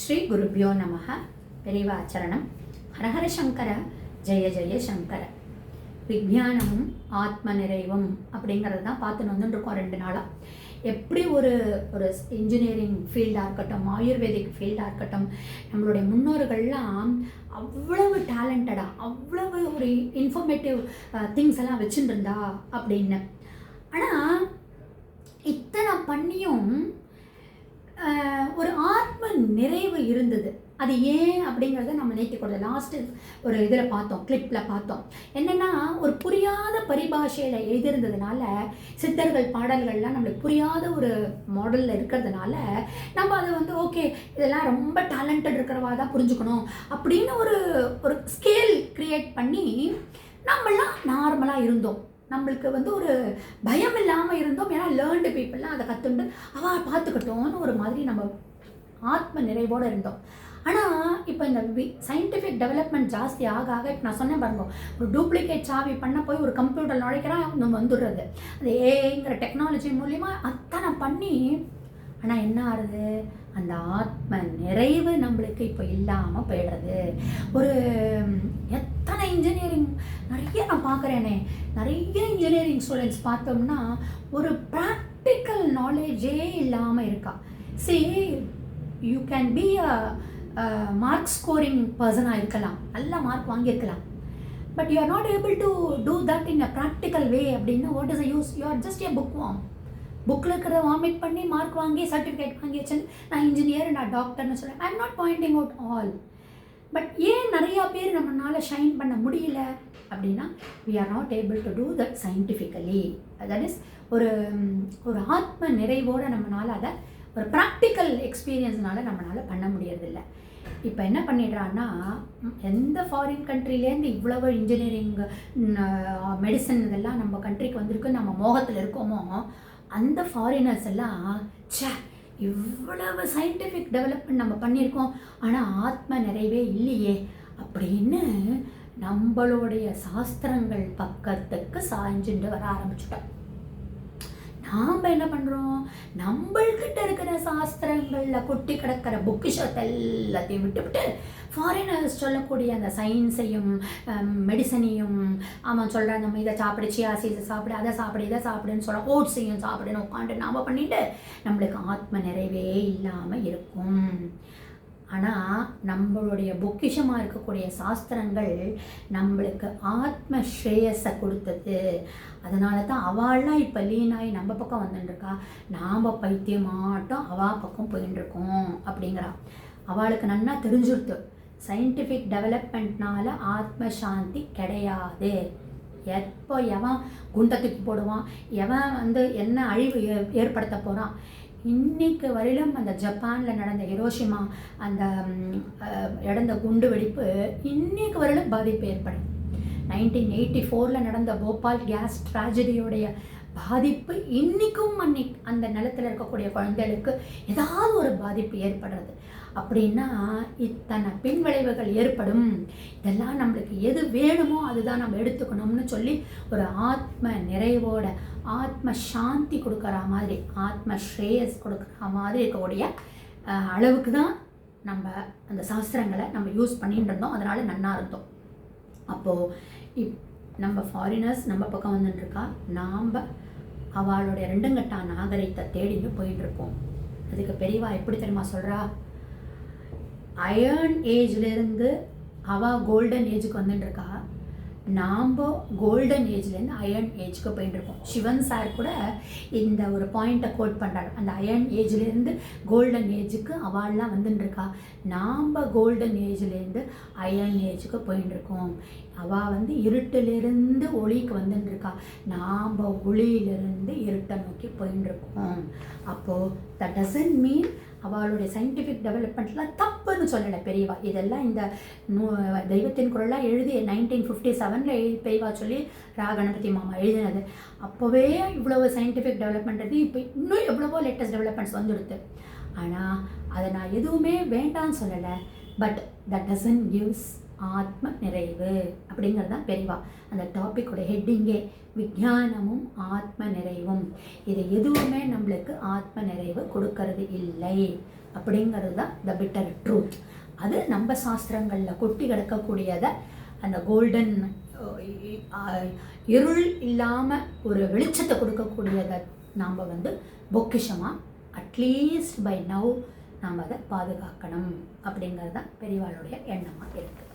ஸ்ரீ குருப்பியோ நமக பெரிவாச்சரணம் ஹரஹர சங்கர. ஜெய ஜெய சங்கர. விஜானமும் ஆத்ம நிறைவும் அப்படிங்கிறது தான் பார்த்துன்னு வந்துருக்கோம் ரெண்டு நாளாக எப்படி ஒரு ஒரு இன்ஜினியரிங் ஃபீல்டாக இருக்கட்டும் ஆயுர்வேதிக் ஃபீல்டாக இருக்கட்டும் நம்மளுடைய முன்னோர்கள்லாம் அவ்வளவு டேலண்டடாக அவ்வளவு ஒரு இன்ஃபர்மேட்டிவ் திங்ஸ் எல்லாம் வச்சுட்டு இருந்தா அப்படின்னு. ஆனால் இத்தனை பண்ணியும் நிறைவு இருந்தது. அது ஏன் அப்படிங்கிறத நம்ம நேற்று கூட லாஸ்ட்டு ஒரு இதில் பார்த்தோம் கிளிப்பில் பார்த்தோம். என்னென்னா ஒரு புரியாத பரிபாஷையில் எழுதியிருந்ததுனால சித்தர்கள் பாடல்கள்லாம் நம்மளுக்கு புரியாத ஒரு மாடலில் இருக்கிறதுனால நம்ம அதை வந்து ஓகே இதெல்லாம் ரொம்ப டேலண்டட் இருக்கிறவா தான் புரிஞ்சுக்கணும் அப்படின்னு ஒரு ஒரு ஸ்கேல் க்ரியேட் பண்ணி நம்மளாம் நார்மலாக இருந்தோம். நம்மளுக்கு வந்து ஒரு பயம் இல்லாமல் இருந்தோம். ஏன்னா லேர்ன்டு பீப்புளெலாம் அதை கற்றுண்டு அவள் பார்த்துக்கிட்டோன்னு ஒரு மாதிரி நம்ம ஆத்ம நிறைவோடு இருந்தோம். ஆனால் இப்போ இந்த வி சயின்டிஃபிக் டெவலப்மெண்ட் ஜாஸ்தி ஆக ஆக இப்போ நான் சொன்னேன் பாருங்க ஒரு டூப்ளிகேட் சாவி பண்ண போய் ஒரு கம்ப்யூட்டர் நுழைக்கிறான் நம்ம வந்துடுறது. அது ஏங்கிற டெக்னாலஜி மூலிமா அத்தனை பண்ணி ஆனால் என்ன ஆகுது அந்த ஆத்ம நிறைவு நம்மளுக்கு இப்போ இல்லாமல் போயிடுறது. ஒரு எத்தனை இன்ஜினியரிங் நிறைய நான் பார்க்குறேனே நிறைய இன்ஜினியரிங் ஸ்டூடெண்ட்ஸ் பார்த்தோம்னா ஒரு ப்ராக்டிக்கல் நாலேஜே இல்லாமல் இருக்கா. சரி you can be a mark scoring பர்சனாக இருக்கலாம். நல்ல mark வாங்கியிருக்கலாம். But you are not able to do that in a practical way அப்படின்னா what is a use you are just a bookworm புக்கில் இருக்கிற வாமிட் பண்ணி மார்க் வாங்கி சர்டிஃபிகேட் வாங்கி வச்சுன்னு நான் இன்ஜினியர் நான் டாக்டர்னு சொல்கிறேன் I am not pointing out all but ஏன் நிறையா பேர் நம்மளால் ஷைன் பண்ண முடியல அப்படின்னா we are not able to do that scientifically that is ஒரு ஒரு ஆத்ம நிறைவோடு நம்மளால் அதை ஒரு ப்ராக்டிக்கல் எக்ஸ்பீரியன்ஸ்னால நம்மளால் பண்ண முடியறதில்ல. இப்போ என்ன பண்ணிடுறான்னா எந்த ஃபாரின் கண்ட்ரிலேருந்து இவ்வளவு இன்ஜினியரிங் மெடிசன் இதெல்லாம் நம்ம கண்ட்ரிக்கு வந்திருக்கு நம்ம மோகத்தில் இருக்கோமோ அந்த ஃபாரினர்ஸ் எல்லாம் ச்சே இவ்வளவு சயின்டிஃபிக் டெவலப்மெண்ட் நம்ம பண்ணியிருக்கோம் ஆனால் ஆத்ம நிறைவே இல்லையே அப்படின்னு நம்மளுடைய சாஸ்திரங்கள் பக்கத்துக்கு சாய்ஞ்சுட்டு வர ஆரம்பிச்சுட்டோம். நாம் என்ன பண்ணுறோம் நம்மள்கிட்ட இருக்கிற சாஸ்திரங்களில் கொட்டி கிடக்கிற பொக்கிஷத்தை எல்லாத்தையும் விட்டுவிட்டு ஃபாரினர்ஸ் சொல்லக்கூடிய அந்த சயின்ஸையும் மெடிசனையும் அவன் சொல்கிறான் நம்ம இதை சாப்பிடு சியாசி இதை சாப்பிடு அதை சாப்பிடு இதை சாப்பிடுன்னு சொல்ல ஓட்ஸையும் சாப்பிடுன்னு உட்காந்து நாம் பண்ணிட்டு நம்மளுக்கு ஆத்ம நிறைவே இல்லாமல் இருக்கும். ஆனால் நம்மளுடைய பொக்கிஷமாக இருக்கக்கூடிய சாஸ்திரங்கள் நம்மளுக்கு ஆத்ம ஸ்ரேயஸை கொடுத்தது. அதனால தான் அவள்லாம் இப்போ லீனாகி நம்ம பக்கம் வந்துட்டுருக்கா. நாம் பைத்தியமாட்டம் அவா பக்கம் போயின்னு அப்படிங்கிறா. அவளுக்கு நன்னா தெரிஞ்சிருத்து. சயின்டிஃபிக் டெவலப்மெண்ட்னால ஆத்ம சாந்தி கிடையாது. எப்போ எவன் குண்டை தூக்கி போடுவான்? எவன் வந்து என்ன அழிவு ஏ- ஏற்படுத்த போகிறான் இன்னைக்கு வரையிலும் அந்த ஜப்பானில் நடந்த ஹிரோஷிமா அந்த அஹ், நடந்த குண்டு வெடிப்பு இன்னைக்கு வரையிலும் பாதிப்பு ஏற்படும் நைன்டீன் எயிட்டி ஃபோரில் நடந்த போபால் கேஸ் ட்ராஜடியோடைய பாதிப்பு இன்னைக்கும் அன்னைக்கு அந்த நிலத்தில் இருக்கக்கூடிய குழந்தைகளுக்கு ஏதாவது ஒரு பாதிப்பு ஏற்படுறது. அப்படின்னா இத்தனை பின்விளைவுகள் ஏற்படும். இதெல்லாம் நம்மளுக்கு எது வேணுமோ அதுதான் நம்ம எடுத்துக்கணும்னு சொல்லி ஒரு ஆத்ம நிறைவோட ஆத்ம சாந்தி கொடுக்குற மாதிரி ஆத்ம ஸ்ரேயஸ் கொடுக்குற மாதிரி இருக்கக்கூடிய அளவுக்கு தான் நம்ம அந்த சாஸ்திரங்களை நம்ம யூஸ் பண்ணிட்டு இருந்தோம். அதனால் நன்னா இருந்தோம். அப்போது இப் நம்ம ஃபாரினர்ஸ் நம்ம பக்கம் வந்துட்டு இருக்கா நாம் அவளுடைய ரெண்டுங்கட்டா நாகரிகத்தை தேடிட்டு போயிட்டுருக்கோம் அதுக்கு பெரியவா எப்படி தெரியுமா சொல்கிறா அயர்ன் ஏஜ்லேருந்து அவள் கோல்டன் ஏஜுக்கு வந்துட்டுருக்கா. நாம் கோல்டன் ஏஜ்லேருந்து அயர்ன் ஏஜ்க்கு போயிட்டு இருக்கோம். சிவன் சார் கூட இந்த ஒரு பாயிண்ட்டை கோட் பண்ணுறாரு அந்த அயர்ன் ஏஜ்லேருந்து கோல்டன் ஏஜுக்கு அவாள்லாம் வந்துட்டுருக்கா நாம் கோல்டன் ஏஜ்லேருந்து அயர்ன் ஏஜுக்கு போயின்னு இருக்கோம். அவள் வந்து இருட்டிலிருந்து ஒளிக்கு வந்துட்டுருக்கா நாம் ஒளியிலிருந்து இருட்டை நோக்கி போயின்னு இருக்கோம். அப்போது தட் டசன்ட் மீன் அவளுடைய சயின்டிஃபிக் டெவலப்மெண்ட்லாம் தப்புன்னு சொல்லலை பெரியவா. இதெல்லாம் இந்த நூ தெய்வத்தின் குரலாக எழுதி நைன்டீன் ஃபிஃப்டி செவனில் பெரியவா சொல்லி ராகணபதி மாமா எழுதினது. அப்போவே இவ்வளவு சயின்டிஃபிக் டெவலப்மெண்ட் இப்போ இன்னும் எவ்வளவோ லேட்டஸ்ட் டெவலப்மெண்ட்ஸ் வந்துடுது ஆனால் அதை நான் எதுவுமே வேண்டாம்னு சொல்லலை பட் தட் டசன்ட் கிவ்ஸ் ஆத்ம நிறைவு அப்படிங்கிறது தான் பெரிவா. அந்த டாப்பிக்கோட ஹெட்டிங்கே விஞ்ஞானமும் ஆத்ம நிறைவும். இது எதுவுமே நம்மளுக்கு ஆத்ம நிறைவு கொடுக்கறது இல்லை அப்படிங்கிறது தான் த பிட்டர் ட்ரூத் அது நம்ம சாஸ்திரங்களில் கொட்டி கிடக்கக்கூடியதை அந்த கோல்டன் இருள் இல்லாமல் ஒரு வெளிச்சத்தை கொடுக்கக்கூடியதை நாம் வந்து பொக்கிஷமாக அட்லீஸ்ட் பை நவ் நாம் அதை பாதுகாக்கணும் அப்படிங்கிறது தான் பெரியவாளுடைய எண்ணமாக இருக்குது